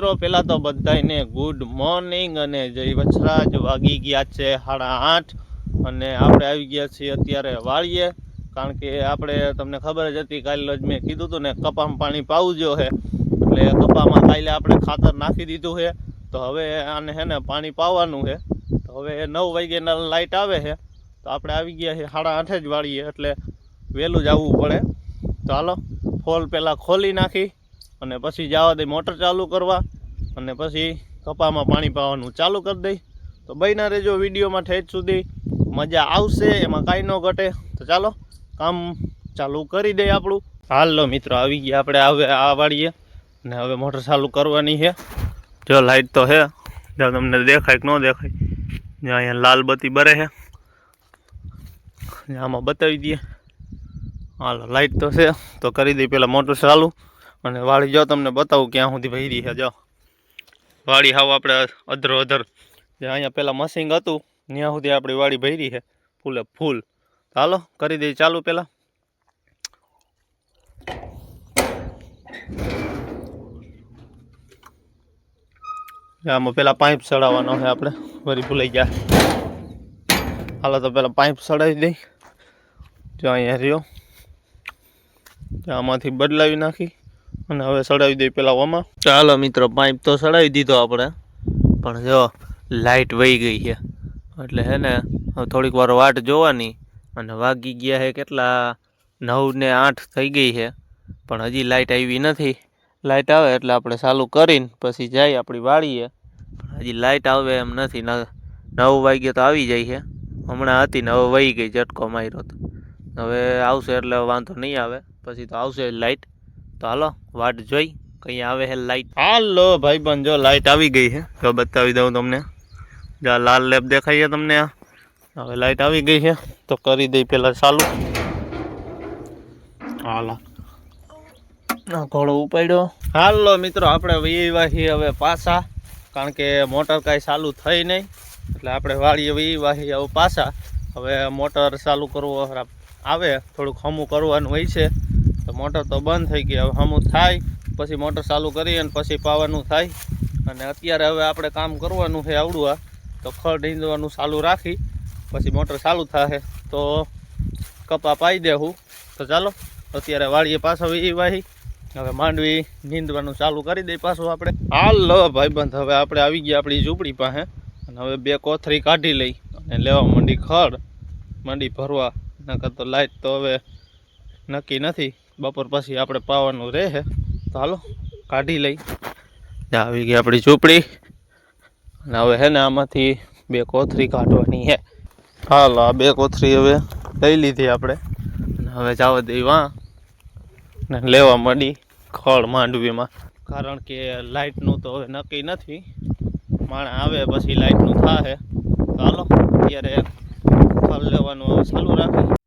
પહેલાં તો બધાને ગુડ મોર્નિંગ અને જય વચરાજ. વાગી ગયા છે સાડા આઠ અને આપણે આવી ગયા છીએ અત્યારે વાળીએ. કારણ કે આપણે, તમને ખબર જ હતી, કાલે જ મેં કીધું હતું ને, કપામાં પાણી પાવજો છે એટલે કપામાં કાલે આપણે ખાતર નાખી દીધું છે તો હવે આને છે ને પાણી પાવાનું છે તો હવે નવ વાગ્યાના લાઇટ આવે છે તો આપણે આવી ગયા છે સાડા આઠે જ વાળીએ, એટલે વહેલું જ આવવું પડે. તો હાલો, ફોલ પહેલાં ખોલી નાખી. અને પછી જવા દઈ મોટર ચાલુ કરવા અને પછી કપામાં પાણી પાવાનું ચાલુ કરી દઈ તો બહીના રહેજો વિડીયોમાં ઠેઠ સુધી. મજા આવશે, એમાં કાંઈ ન ઘટે. તો ચાલો, કામ ચાલુ કરી દઈએ આપણું. હાલો મિત્રો, આવી ગયા આપણે, હવે આ વાળીએ ને હવે મોટર ચાલુ કરવાની છે. જો લાઈટ તો છે. જો તમને દેખાય કે ન દેખાય. જ્યાં અહીંયા લાલ બત્તી બરે છે. આમાં બતાવી દઈએ. હાલો, લાઈટ તો છે. તો કરી દઈ પહેલાં મોટર ચાલુ. અને વાળી, જો તમને બતાવું ક્યાં સુધી ભરી છે, જો. વાળી હાવ આપણે અધરો અધર. જે અહીંયા પહેલાં મશીન હતું, ત્યાં સુધી આપણી વાડી ભરી છે, ફૂલે ફૂલ. ચાલો કરી દઈ ચાલુ પહેલાં આમાં પહેલાં પાઇપ ચડાવવાનો છે આપણે વળી ભૂલાઈ ગયા. હાલો, તો પહેલાં પાઇપ ચડાવી દઈ. જો અહીંયા રહ્યો. તો આમાંથી બદલાવી નાખી. અને હવે ચડાવી દઈએ પેલા ઓમાં. ચાલો મિત્રો પાઇપ તો ચડાવી દીધો આપણે. પણ જો લાઇટ વહી ગઈ છે. એટલે હે ને થોડીક વાર વાટ જોવાની. અને વાગી ગયા છે કેટલા? નવ ને આઠ થઈ ગઈ છે. પણ હજી લાઇટ આવી નથી. લાઇટ આવે એટલે આપણે ચાલુ કરીને પછી જાય આપણી વાળીએ પણ હજી લાઇટ આવે એમ નથી. નવ વાગ્યે તો આવી જાય છે. હમણાં હતી ને હવે વહી ગઈ ઝટકો માર્યો તો. હવે આવશે એટલે વાંધો નહીં આવે. પછી તો આવશે લાઇટ તો હાલો વાટ જોઈ કઈ આવે હે લાઈટ હાલો ભાઈ બન જો લાઇટ આવી ગઈ છે. જો બતાવી દઉં તમને. જો લાલ લેપ દેખાય છે તમને હવે લાઇટ આવી ગઈ છે તો કરી દઈ પહેલાં ચાલુ. હાલો. ઘોડો ઉપાડ્યો. હાલો મિત્રો આપણે વહીવાહી હવે પાછા. કારણ કે મોટર કાંઈ ચાલુ થઈ નહીં. એટલે આપણે વાળીએ વહીવાહી હવે પાછા. હવે મોટર ચાલુ કરવો આવે. થોડુંક હમું કરવાનું હોય છે. તો મોટર તો બંધ થઈ ગઈ. હવે હમું થાય, પછી મોટર ચાલુ કરી અને પછી પાવાનું થાય. અને અત્યારે હવે આપણે કામ કરવાનું છે આવડું તો ખડ નીંદવાનું ચાલુ રાખી, પછી મોટર ચાલુ થશે તો કપા પાઈ દેવું તો ચાલો, અત્યારે વાળીએ પાછો એ વાહી. હવે માંડવી નીંદવાનું ચાલુ કરી દઈ પાછું આપણે. હાલો ભાઈબંધ, હવે આપણે આવી ગયા આપણી ઝૂંપડી પાસે. અને હવે બે કોથરી કાઢી લઈ અને લેવા માંડી ખડ માંડી ભરવા. નકર તો લાઈટ તો હવે નક્કી નથી. બપોર પછી આપણે પાવાનું રહે તો હાલો, કાઢી લઈ. આવી ગઈ આપણી ઝૂંપડી. અને હવે હે ને આમાંથી બે કોથરી કાઢવાની છે હાલો, આ બે કોથરી હવે લઈ લીધી આપણે. અને હવે જવા દઈ વાં. ને લેવા માંડી ખળ માંડવીમાં. કારણ કે લાઇટનું તો હવે નક્કી નથી. માણસ આવે પછી લાઇટનું થાય તો હાલો, અત્યારે ખળ લેવાનું હવે ચાલુ રાખી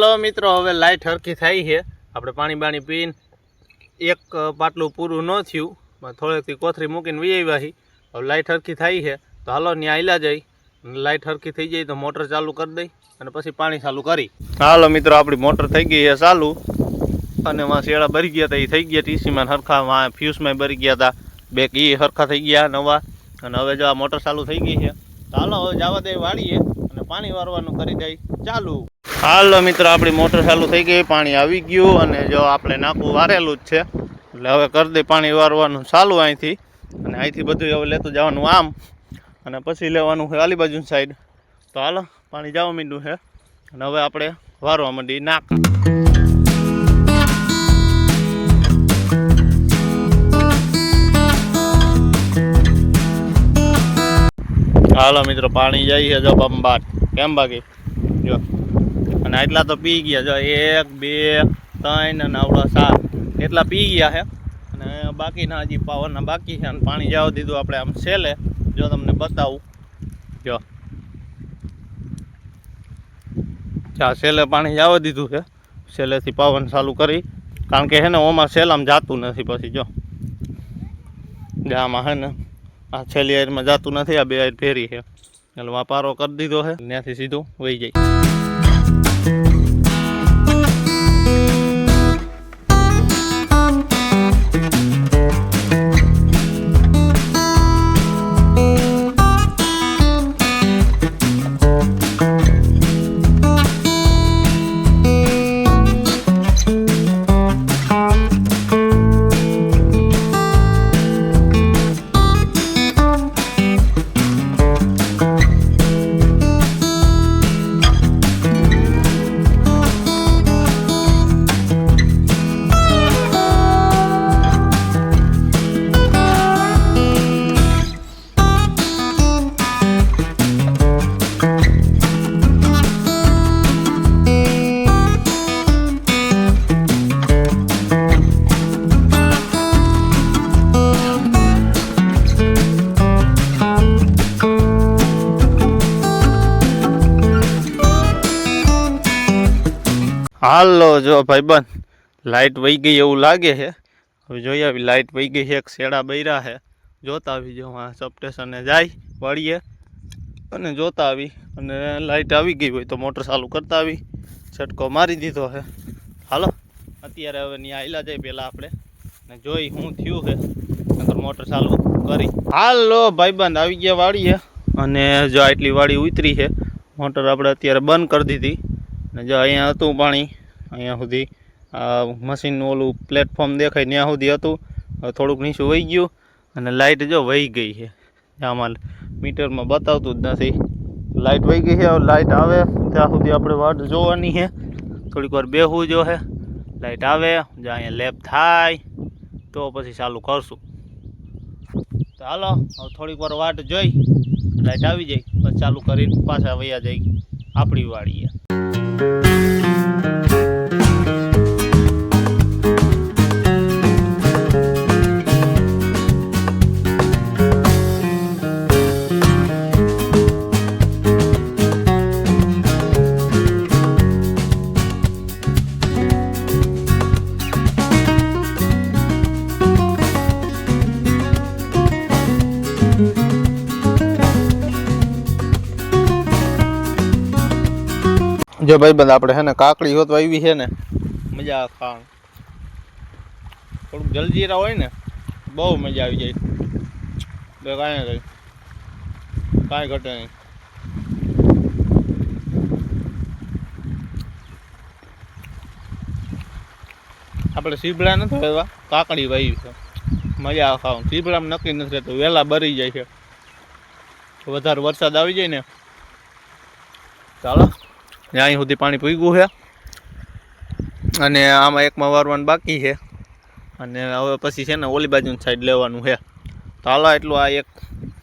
હાલો મિત્રો, હવે લાઇટ હરખી થઈ છે. આપણે પાણી બાણી પીને એક પાટલું પૂરું ન થયું. પણ થોડીક કોથરી મૂકીને વી હવે લાઇટ હરખી થઈ છે. તો હાલો ત્યાં આયલા જઈ. લાઈટ હરખી થઈ જાય તો મોટર ચાલુ કરી દઈ અને પછી પાણી ચાલુ કરી. હાલો મિત્રો, આપણી મોટર થઈ ગઈ છે ચાલુ. અને માં શેડા ભરી ગયા હતા એ થઈ ગયા ટીસીમાં હરખા માં ફ્યુઝમાં ભરી ગયા હતા બે એ હરખા થઈ ગયા નવા. અને હવે જો આ મોટર ચાલુ થઈ ગઈ છે. તો હાલો, હવે જવા દે વાળીએ અને પાણી વારવાનું કરી દઈ. ચાલુ. હાલો મિત્ર, આપણી મોટર ચાલુ થઈ ગઈ, પાણી આવી ગયું અને જો આપણે નાખવું વારેલું જ છે. એટલે હવે કરી દે પાણી વારવાનું ચાલુ અહીંથી. અને અહીંથી બધું હવે લેતું જવાનું આમ. અને પછી લેવાનું છે આલી બાજુ સાઈડ તો હાલો, પાણી જવા માંડ્યું છે. અને હવે આપણે વારવા માંડી નાક હાલો મિત્રો, પાણી જાય છે જો બંબાટ કેમ બાકી? જો. અને એટલા તો પી ગયા. જો એક, બે, ત્રણ અને આવડા સાત. એટલા પી ગયા છે. અને બાકીના હજી પાવરના બાકી છે. અને પાણી જવા દીધું આપણે આમ છેલ્લે. જો તમને બતાવું. જો. ચા છેલ્લે પાણી જવા દીધું છે. છેલ્લેથી પાવન ચાલુ કરી. કારણ કે હે ને, ઓમાં સેલામાં જાતું નથી પછી, જો. આમાં હે ને, આ છેલ્લી આયરમાં જાતું નથી, આ બે આયર ફેરી છે. એટલે વાપારો પારો કરી દીધો છે. ત્યાંથી સીધું વહી જાય. હાલો, જો ભાઈબંધ લાઇટ વહી ગઈ એવું લાગે છે. હવે જોઈએ, આવી લાઇટ વહી ગઈ છે, એક શેડા બૈરા છે. જોતા આવી જો, આ સબસ્ટેશને જાય, વળીએ. અને જોતા આવી, અને લાઇટ આવી ગઈ હોય તો મોટર ચાલુ કરતા આવી. છટકો મારી દીધો છે. હાલો, અત્યારે હવે ત્યાં આવેલા જાય પહેલાં આપણે. ને જોઈ શું થયું છે. નકર મોટર ચાલુ કરી. હાલો, ભાઈબંધ, આવી ગયા વાળીએ. અને જો આટલી વાડી ઉતરી છે, મોટર આપણે અત્યારે બંધ કરી દીધી. ને જો અહીંયા હતું પાણી. અહીંયા સુધી મશીનનું ઓલું પ્લેટફોર્મ દેખાય ત્યાં સુધી હતું. થોડુંક નીચું વહી ગયું અને લાઇટ જો વહી ગઈ છે. આમાં મીટરમાં બતાવતું જ નથી. લાઇટ વહી ગઈ છે લાઇટ આવે. ત્યાં સુધી આપણે વાટ જોવાની છે. થોડીક વાર બેહવું જો છે. લાઇટ આવે, જો અહીંયા લેપ થાય, તો પછી ચાલુ કરશું. તો હાલો, હવે થોડીક વાર વાટ જોઈ લાઇટ આવી જાય, પછી ચાલુ કરીને પાછા વયા જઈ આપણી વાડીએ. જો ભાઈબંધ આપણે છે ને કાકડી હોત આવી છે ને, મજા ખાવાનું. થોડુંક જલજીરા હોય ને, બહુ મજા આવી જાય. બે કાંઈ નહીં. કાંઈ ઘટે નહીં. આપણે સીબડા નથી એવા કાકડી વાવી છે. મજા ખાવાનું. સીબડામાં નક્કી નથી રહેતું. વહેલા બરી જાય છે. વધારે વરસાદ આવી જાય ને, ચાલો. ને અહીં સુધી પાણી પૂગ્યું છે. અને આમાં એકમાં વારવાનું બાકી છે. અને હવે પછી છે ને ઓલી બાજુની સાઈડ લેવાનું છે. તો હાલો એટલું આ એક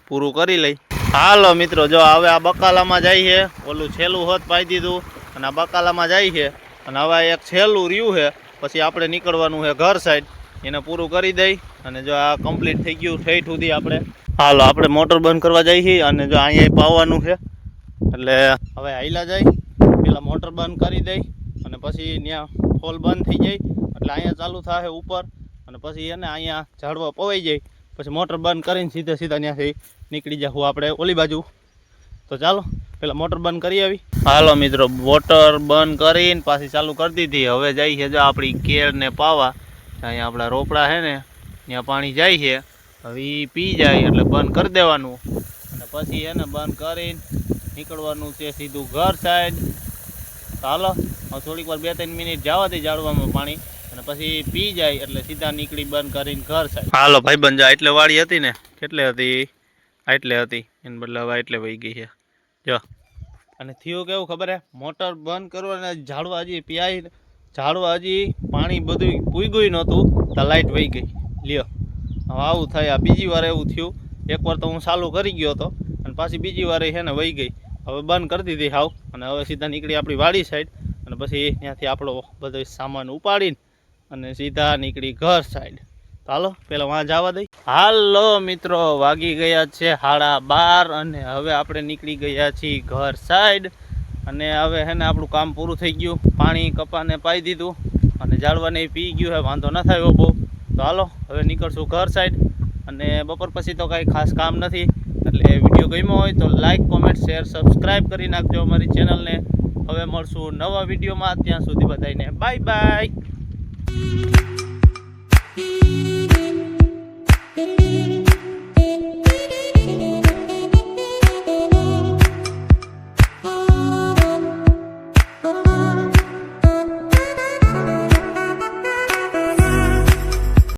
પૂરું કરી લઈ. હાલો મિત્રો, જો હવે આ બકાલામાં જાય છે. ઓલું છેલ્લું હોત પાઈ દીધું અને આ બકાલામાં જાય છે. અને હવે એક છેલ્લું રહ્યું છે. પછી આપણે નીકળવાનું છે ઘર સાઈડ એને પૂરું કરી દઈ અને જો આ કમ્પ્લીટ થઈ ગયું ઠેઠ સુધી આપણે. હાલો, આપણે મોટર બંધ કરવા જઈએ અને જો અહીંયા પાવાનું છે. એટલે હવે હાઈલા જાય. પેલા મોટર બંધ કરી દઈ અને પછી ત્યાં ફોલ બંધ થઈ જાય. એટલે અહીંયા ચાલુ થાય ઉપર અને પછી એને અહીંયા ઝાડવા પવાઈ જાય. પછી મોટર બંધ કરીને સીધા સીધા ત્યાંથી નીકળી જાઉં આપણે ઓલી બાજુ. તો ચાલો, પેલા મોટર બંધ કરી આવી. હાલો મિત્રો, મોટર બંધ કરીને પાછી ચાલુ કરી દીધી. હવે જાય છે જો આપણી કેળ ને પાવા. અહીંયા આપણા રોપડા છે ને ત્યાં પાણી જાય છે હવે એ પી જાય એટલે બંધ કરી દેવાનું. અને પછી એને બંધ કરીને નીકળવાનું છે સીધું ઘર સાઈડ ચાલો હવે થોડીક વાર બે ત્રણ મિનિટ જવા દે જાળવામાં પાણી અને પછી પી જાય એટલે સીધા નીકળી બંધ કરીને ઘર સાહેબ. હાલો ભાઈ બંધ એટલે વાળી હતી ને? કેટલે હતી? આટલે હતી. એને બદલે હવે આટલે વહી ગઈ છે. જો. અને થયું કેવું ખબર હે? મોટર બંધ કરો અને ઝાડવા હજી પીઆઈ ઝાડવા હજી પાણી બધું પૂગ્યું નહોતું તો લાઇટ વહી ગઈ. લ્યો. હવે આવું થાય. બીજી વાર એવું થયું. એકવાર તો હું ચાલુ કરી ગયો હતો અને પાછી બીજી વાર છે ને વહી ગઈ. હવે બંધ કરી દીધી હાવ. અને હવે સીધા નીકળી આપણી વાડી સાઈડ અને પછી ત્યાંથી આપણો બધો સામાન ઉપાડીને અને સીધા નીકળી ઘર સાઈડ હાલો પેલા વાં જવા દઈ. હાલો મિત્રો, વાગી ગયા છે હાડા બાર અને હવે આપણે નીકળી ગયા છીએ ઘર સાઈડ અને હવે હે ને આપણું કામ પૂરું થઈ ગયું. પાણી કપાને પાઈ દીધું. અને ઝાડવાને પી ગયું હે, વાંધો ન થયો બહુ. તો હાલો, હવે નીકળશું ઘર સાઈડ અને બપોર પછી તો કાંઈ ખાસ કામ નથી. એટલે વીડિયો ગમ્યો હોય તો લાઈક કોમેન્ટ શેર સબસ્ક્રાઈબ કરી નાખજો અમારી ચેનલને હવે મળશું નવા વિડીયોમાં. ત્યાં સુધી બધાને બાય બાય